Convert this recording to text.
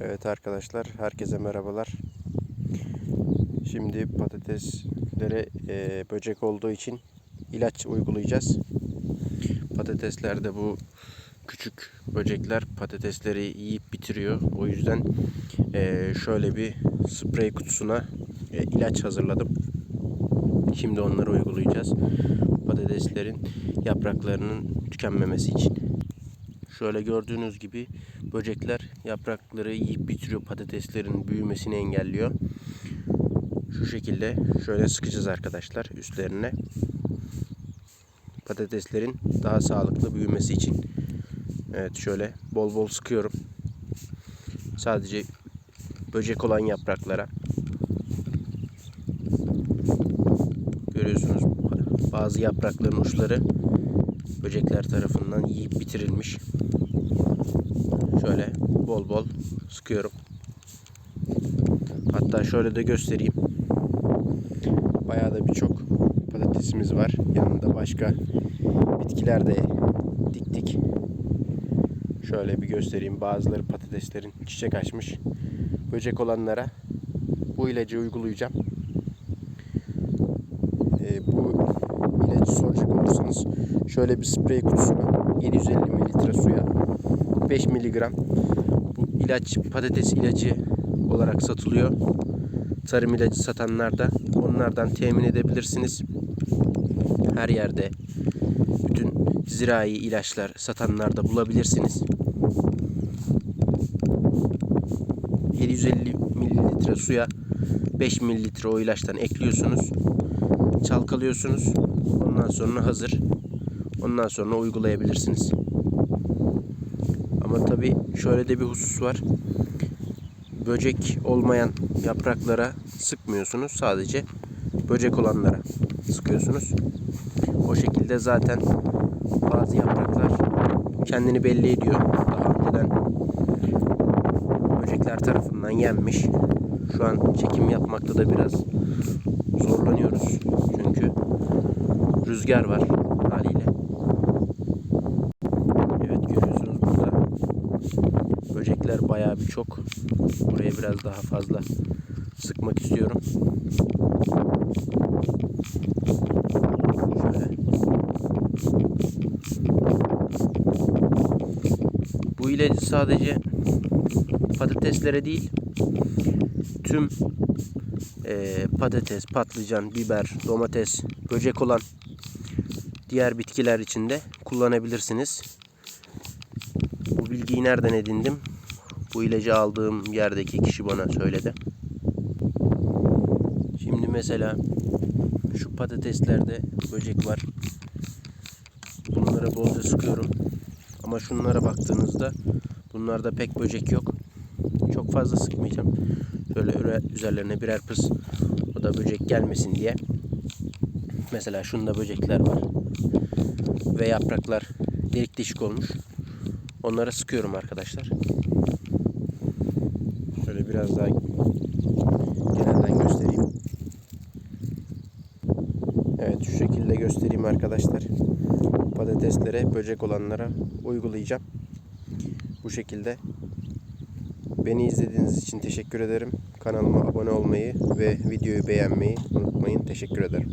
Evet arkadaşlar, herkese merhabalar. Şimdi patateslere e, böcek olduğu için ilaç uygulayacağız. Patateslerde bu küçük böcekler patatesleri yiyip bitiriyor. O yüzden e, şöyle bir sprey kutusuna e, ilaç hazırladım. Şimdi onları uygulayacağız. Patateslerin yapraklarının tükenmemesi için. Şöyle gördüğünüz gibi böcekler yaprakları yiyip bitiriyor. Patateslerin büyümesini engelliyor. Şu şekilde şöyle sıkacağız arkadaşlar üstlerine. Patateslerin daha sağlıklı büyümesi için. Evet şöyle bol bol sıkıyorum. Sadece böcek olan yapraklara. Görüyorsunuz bazı yaprakların uçları böcekler tarafından yiyip bitirilmiş. Şöyle bol bol sıkıyorum. Hatta şöyle de göstereyim. Bayağı da birçok patatesimiz var. Yanında başka bitkiler de diktik. Şöyle bir göstereyim. Bazıları patateslerin çiçek açmış. Böcek olanlara bu ilacı uygulayacağım. Ee, bu soracak olursanız şöyle bir sprey kutusuna 750 mililitre suya 5 miligram bu ilaç patates ilacı olarak satılıyor. Tarım ilacı satanlar da onlardan temin edebilirsiniz. Her yerde bütün zirai ilaçlar satanlar da bulabilirsiniz. 750 mililitre suya 5 mililitre o ilaçtan ekliyorsunuz. Çalkalıyorsunuz. Ondan sonra hazır. Ondan sonra uygulayabilirsiniz. Ama tabi şöyle de bir husus var. Böcek olmayan yapraklara sıkmıyorsunuz. Sadece böcek olanlara sıkıyorsunuz. O şekilde zaten bazı yapraklar kendini belli ediyor. Daha önceden böcekler tarafından yenmiş. Şu an çekim yapmakta da biraz zorlanıyoruz. Rüzgar var haliyle. Evet görüyorsunuz burada böcekler bayağı bir çok. Buraya biraz daha fazla sıkmak istiyorum. Şöyle. Bu ilacı sadece patateslere değil tüm e, patates, patlıcan, biber, domates, böcek olan diğer bitkiler için de kullanabilirsiniz. Bu bilgiyi nereden edindim? Bu ilacı aldığım yerdeki kişi bana söyledi. Şimdi mesela şu patateslerde böcek var. Bunları bolca sıkıyorum. Ama şunlara baktığınızda bunlarda pek böcek yok. Çok fazla sıkmayacağım. Şöyle üzerlerine birer pıs o da böcek gelmesin diye. Mesela şunda böcekler var. Ve yapraklar delik deşik olmuş. Onlara sıkıyorum arkadaşlar. Şöyle biraz daha genelden göstereyim. Evet şu şekilde göstereyim arkadaşlar. Patateslere böcek olanlara uygulayacağım. Bu şekilde. Beni izlediğiniz için teşekkür ederim. Kanalıma abone olmayı ve videoyu beğenmeyi unutmayın. Teşekkür ederim.